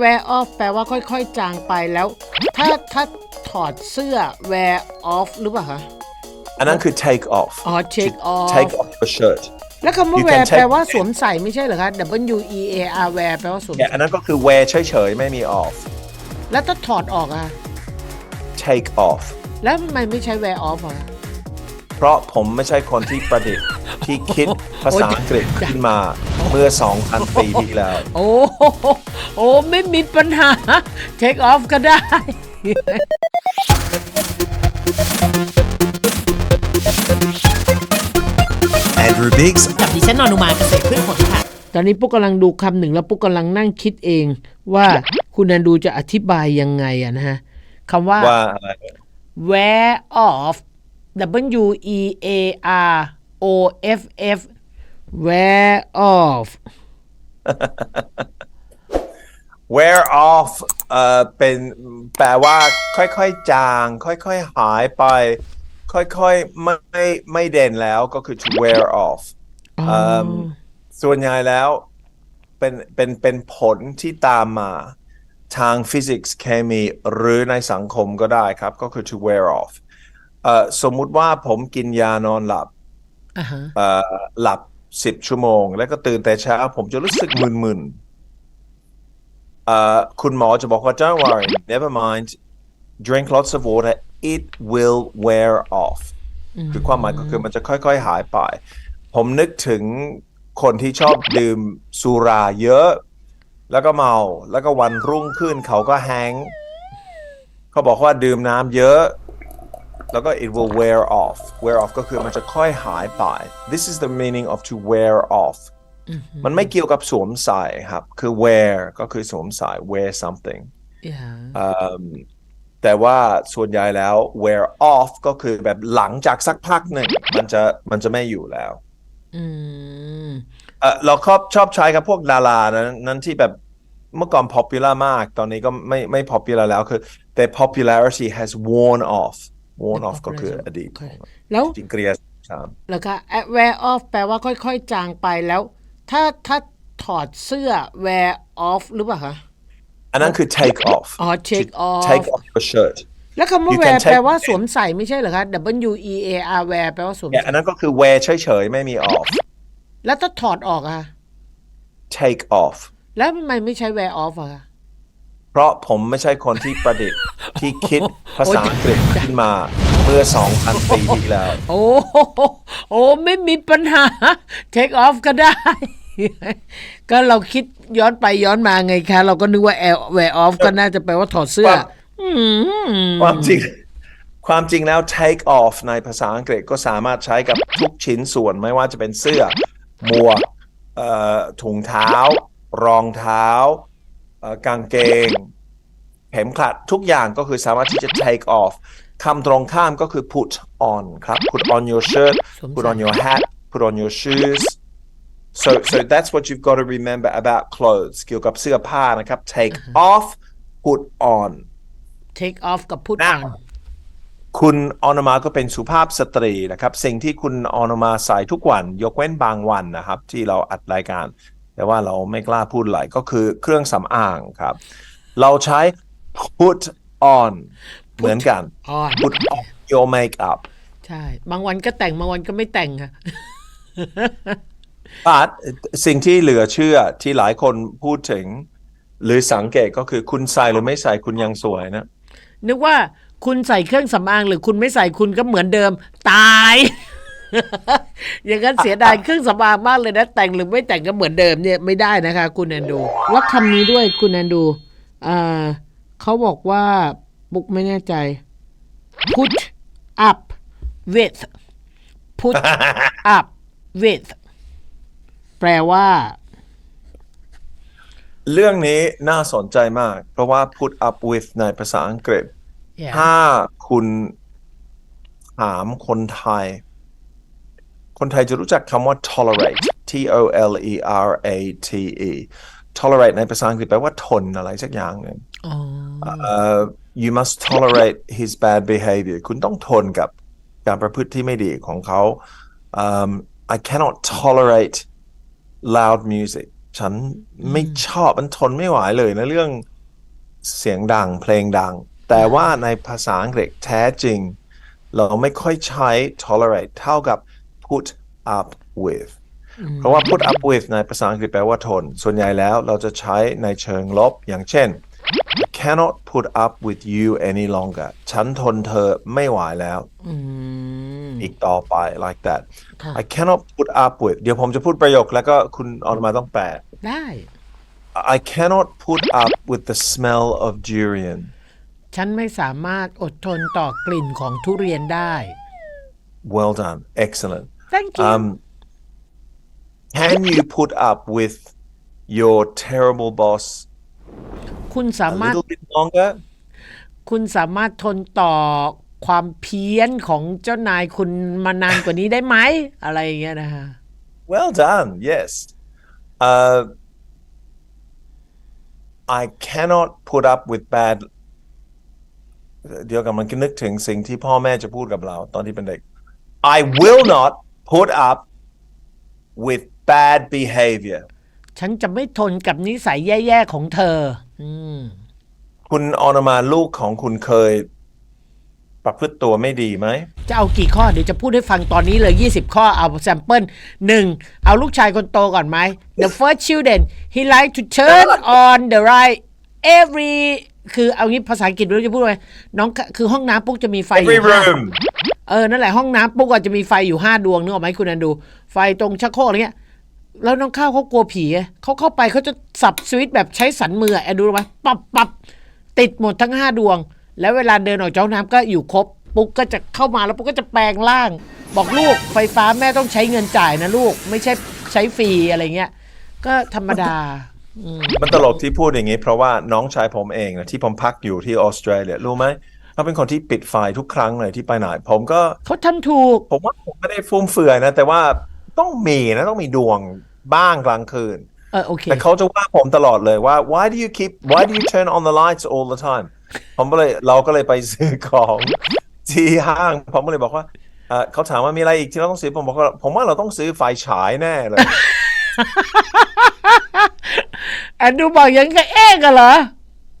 wear off แปลว่าค่อยๆ จางไปแล้ว ถ้าถ้าถอดเสื้อ wear off หรือเปล่าคะ อันนั้นคือ take off อ๋อ take off take off your shirt แล้วคำว่า You wear can take- แปลว่าสวมใส่ไม่ใช่เหรอคะ W E A R wear แปลว่าสวมเนี่ยใส่อันนั้นก็คือ wear เฉยๆ ไม่มี off แล้วถ้าถอดออกอะ take off แล้วทำไมไม่ใช้ wear off อะคะ เพราะผมไม่ใช่คนที่ประดิษฐ์ที่คิดภาษาอังกฤษขึ้นมาเมื่อ2,000ปีที่แล้ว โอ้โหโอ้ไม่มีปัญหา take off ก็ได้ Andrew Biggs กับดิฉันนอนุมาเกษตรพืชผลค่ะ ตอนนี้ปุ๊กกำลังดูคำหนึ่งแล้วปุ๊กกำลังนั่งคิดเองว่าคุณนันดูจะอธิบายยังไงอะนะฮะคำว่า ว่าอะไร wear off W E A R O F F wear off wear off เอ่อเป็นแปลว่าค่อยๆ จาง ค่อยๆ หายไป ค่อยๆ ไม่ไม่เด่นแล้วก็คือ to wear off อ๋อเอิ่มส่วนใหญ่แล้วเป็นเป็นเป็นผลที่ตามมาทางฟิสิกส์เคมีหรือในสังคมก็ได้ครับ ก็คือ to wear off เอ่อสมมุติว่าผมกินยานอนหลับอ่าฮะเอ่อหลับ10ชั่วโมง แล้วก็ตื่นแต่เช้า ผมจะรู้สึกมึนๆเอ่อคุณหมอจะบอกว่า don't worry never mind drink lots of water it will wear off คือความหมายก็คือมันจะค่อยๆหายไป ผมนึกถึงคนที่ชอบดื่มสุราเยอะ แล้วก็เมา แล้วก็วันรุ่งขึ้นเขาก็แฮงก์เขาบอกว่าดื่มน้ำเยอะ แล้วก็ it will wear off wear off ก็คือมันจะค่อยหายไป this is the meaning of to wear off มันไม่เกี่ยวกับสวมใส่ครับ คือ wear ก็คือสวมใส่ wear something yeah แต่ว่าส่วนใหญ่แล้ว wear off ก็คือแบบหลังจากสักพักหนึ่งมันจะมันจะไม่อยู่แล้วอืมเออเราชอบชอบใช้กับพวกดารานั้นนั้นที่แบบเมื่อก่อน popular มาก ตอนนี้ก็ไม่ไม่ popular แล้วคือ their popularity has worn off worn off ก็คืออดีตแล้วจริงเกลียสามแล้วก็ wear off แปลว่าค่อยๆ จางไปแล้ว ถ้าถ้าถอดเสื้อ wear off หรือเปล่าคะอันนั้นคือ take off อ๋อ take off take off your shirt แล้วคำว่า You wear can take- แปลว่าสวมใส่ไม่ใช่เหรอคะ W E A R wear แปลว่าสวมเนี่ยใส่อันนั้นก็คือ wear เฉยๆ ไม่มี off แล้วถ้าถอดออกอะ take off แล้วทำไมไม่ใช้ wear off อะคะ เพราะผมไม่ใช่คนที่ประดิษฐ์ที่คิดภาษาอังกฤษขึ้นมาเมื่อ2,000ปีที่แล้ว โอ้โหโอ้ไม่มีปัญหา take off ก็ได้ ก็เราคิดย้อนไปย้อนมาไงคะ เราก็นึกว่า wear off ก็น่าจะแปลว่าถอดเสื้อความความจริง ความจริงแล้ว take off ในภาษาอังกฤษก็สามารถใช้กับทุกชิ้นส่วนไม่ว่าจะเป็นเสื้อหมวกเอ่อถุงเท้า รองเท้าเอ่อ กางเกง เข็มขัดทุกอย่างก็คือสามารถที่จะ take off คำตรงข้ามก็คือ put on ครับ put on your shirt สวมใส่ put on your hat put on your shoes so so that's what you've got to remember about clothes เกี่ยวกับเสื้อผ้านะครับ take off put on take off กับ put Now- on คุณออนมาก็เป็นสุภาพสตรีนะครับ สิ่งที่คุณออนมาใส่ทุกวัน ยกเว้นบางวันนะครับ ที่เราอัดรายการ แต่ว่าเราไม่กล้าพูดหลายก็คือเครื่องสำอางครับ เราใช้ put on เหมือนกัน on put on your makeup ใช่ บางวันก็แต่งบางวันก็ไม่แต่งค่ะ but สิ่งที่เหลือเชื่อที่หลายคนพูดถึง หรือสังเกตก็คือคุณใส่หรือไม่ใส่คุณยังสวยนะ นึกว่าคุณใส่เครื่องสำอางหรือคุณไม่ใส่คุณก็เหมือนเดิม ตาย อย่างนั้นเสียดายเครื่องสำอางมากเลยนะ แต่งหรือไม่แต่งก็เหมือนเดิมเนี่ยไม่ได้นะคะ คุณแอนดูว่าคำนี้ด้วยคุณแอนดูอ่าเขาบอกว่าบุกไม่แน่ใจ put up with put up with แปลว่า เรื่องนี้น่าสนใจมาก เพราะว่า put up with ในภาษาอังกฤษ Yeah ถ้าคุณถามคนไทย คนไทยจะรู้จักคำว่า tolerate T O L E R A T E tolerate ในภาษาอังกฤษแปลว่าทนอะไรสักอย่างหนึ่งอ๋อ Uh, you must tolerate his bad behavior คุณต้องทนกับการประพฤติที่ไม่ดีของเขา um, I cannot tolerate loud music ฉันไม่ชอบมันทนไม่ไหวเลยนะเรื่องเสียงดังเพลงดัง แต่ว่าในภาษาอังกฤษแท้จริง เราไม่ค่อยใช้ tolerate เท่ากับ put up with เพราะว่า put up with ในภาษาอังกฤษแปลว่าทน ส่วนใหญ่แล้วเราจะใช้ในเชิงลบอย่างเช่น I cannot put up with you any longer ฉันทนเธอไม่ไหวแล้วอืมอีกต่อไป like that ค่ะ I cannot put up with เดี๋ยวผมจะพูดประโยคแล้วก็คุณออนมาต้องแปลได้ I cannot put up with the smell of durian ฉันไม่สามารถอดทนต่อกลิ่นของทุเรียนได้ well done excellent thank you um can you put up with your terrible boss คุณสา a มารถ little bit longer คุณสามารถทนต่อความเพี้ยนของเจ้านายคุณมานานกว่านี้ได้ไหม อะไรอย่างเงี้ยนะคะ well done yes uh I cannot put up with bad เดี๋ยวกำลังนึกถึงสิ่งที่พ่อแม่จะพูดกับเราตอนที่เป็นเด็ก I will not put up with bad behavior ฉันจะไม่ทนกับนิสัยแย่ๆของเธอ อืม คุณออนมาลูกของคุณเคย ประพฤติตัวไม่ดีไหม จะเอากี่ข้อ เดี๋ยวจะพูดให้ฟังตอนนี้เลย 20 ข้อเอาแซมเปิลหนึ่งเอาลูกชายคนโตก่อนไหม The first children he like to turn on the light every คือเอางี้ภาษาอังกฤษไม่รู้จะพูดไงน้องคือห้องน้ำปุ๊กจะมีไฟอยู่ every ห้า room เออ นั่นแหละห้องน้ำปุ๊กอาจจะมีไฟอยู่ห้าดวงนึกออกไหมคุณอันดู ไฟตรงชักโครกอะไรเงี้ย แล้วน้องข้าวเขากลัวผีไงเขาเข้าไปเขาจะสับสวิตช์แบบใช้สันมืออะแอนดูรู้ไหมปับปับติดหมดทั้งห้าดวง แล้วเวลาเดินออกจากห้องน้ำก็อยู่ครบ ปุ๊กก็จะเข้ามาแล้วปุ๊กก็จะแปลงร่าง บอกลูกไฟฟ้าแม่ต้องใช้เงินจ่ายนะลูก ไม่ใช่ใช้ฟรีอะไรเงี้ย ก็ธรรมดา มันตลกที่พูดอย่างนี้ เพราะว่าน้องชายผมเองนะที่ผมพักอยู่ที่ออสเตรเลียรู้ไหมเขาเป็นคนที่ปิดไฟทุกครั้งเลยที่ไปไหนผมก็เขาทำถูก ผมว่าผมไม่ได้ฟุ่มเฟือยนะ แต่ว่าต้องมีนะต้องมีดวงบ้างกลางคืนเออโอเคแต่เขาจะว่าผมตลอดเลยว่า why do you keep why do you turn on the lights all the time ผมก็เลยเราก็เลยไปซื้อของที่ห้างผมก็เลยบอกว่าเอ่อเขาถามว่ามีอะไรอีกที่เราต้องซื้อผมบอกว่าผมว่าเราต้องซื้อไฟฉายแน่เลย แอนดูบอกอยังกับเอ๊กอะเหรอ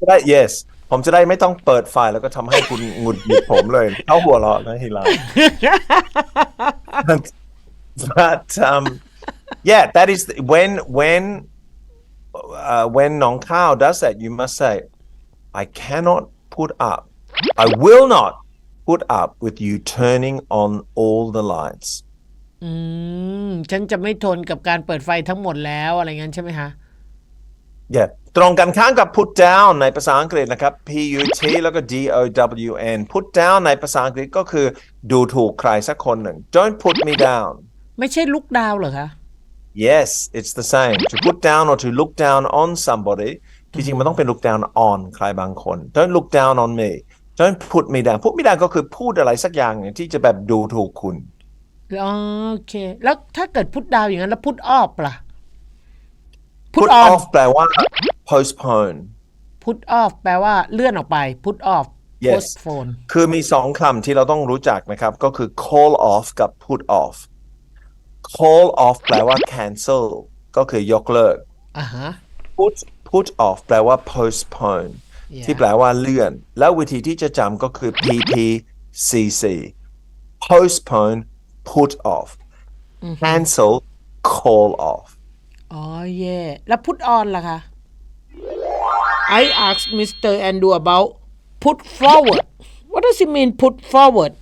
จะได้ yes ผมจะได้ไม่ต้องเปิดไฟแล้วก็ทำให้คุณ หงุดหงิดผมเลย เขาหัวเราะนะฮิลา but um yeah that is when when uh, when Nong Kao does that you must say I cannot put up I will not put up with you turning on all the lights อืม ฉันจะไม่ทนกับการเปิดไฟทั้งหมดแล้วอะไรงั้นใช่ไหมคะ yeah ตรงกันข้ามกับ put down ในภาษาอังกฤษนะครับ P U T แล้วก็ D O W N put down ในภาษาอังกฤษก็คือ ดูถูกใครสักคนหนึ่ง don't put me down ไม่ใช่ลุกดาวเหรอคะ yes it's the same to put down or to look down on somebody ที่จริงมันต้องเป็น look down on ใครบางคน don't look down on me don't put me down put me down ก็คือพูดอะไรสักอย่างที่จะแบบดูถูกคุณอ๋อโอเค แล้วถ้าเกิดพุทดาวอย่างนั้นแล้วพุทออฟล่ะ put on off แปลว่า postpone พุทออฟแปลว่าเลื่อนออกไปพุทออฟ Yes postpone คือมีสองคำที่เราต้องรู้จักนะครับ ก็คือ call off กับ put off call off แปลว่า cancel ก็คือยกเลิกอ่าฮะ put put off แปลว่า postpone Yeah. ที่แปลว่าเลื่อน แล้ววิธีที่จะจำก็คือ PPCC postpone put off cancel call off อ๋อเย่แล้วพุทออนล่ะคะ I asked Mr. Andrew about put forward what does it mean put forward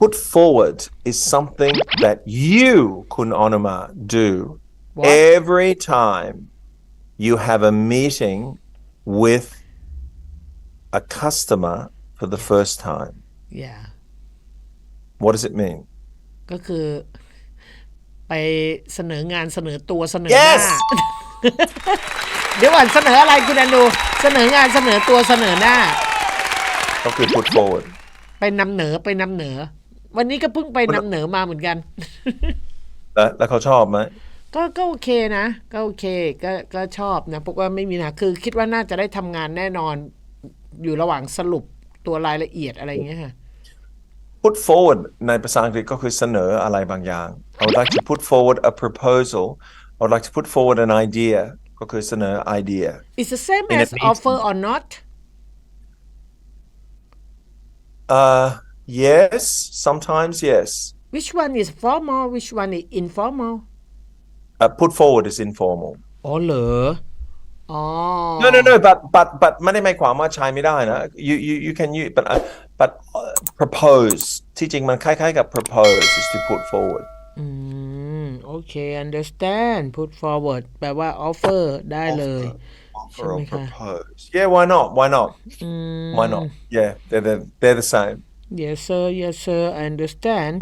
put forward is something that you, Kun Onoma, do What? every time you have a meeting with a customer for the first time. yeah What does it mean? ก็คือ ไปเสนองานเสนอตัวเสนอหน้า Yes เดี๋ยวก่อนเสนออะไรคุณแอนดูเสนองานเสนอตัวเสนอหน้า ก็คือ put forward ไปนำเหนอไปนำเหนอ วันนี้ก็เพิ่งไปนำเหนอมาเหมือนกัน แล้วแล้วเขาชอบไหมก็ก็โอเคนะก็โอเคก็ก็ชอบนะพวกว่าไม่มีนะคือคิดว่าน่าจะได้ทำงานแน่นอนอยู่ระหว่างสรุปตัวรายละเอียดอะไรอย่างเงี้ยค่ะ put forward ในภาษาอังกฤษก็คือเสนออะไรบางอย่าง I would like to put forward a proposal would like to put forward an idea ก็คือเสนอ idea It's the same In a as meeting. offer or not uh yes sometimes yes Which one is formal Which one is informal uh, put forward is informal อ๋อเหรออ๋อ no no no but but but ไม่ได้หมายความว่าใช้ไม่ได้นะ you you you can use but uh, but uh, propose ที่จริงมันคล้ายๆกับ propose is to put forward อืม โอเค understand put forward แปลว่า offer ได้เลย offer or Shamika. propose yeah why not why not why not yeah they're they're, they're the same Yes sir Yes sir I understand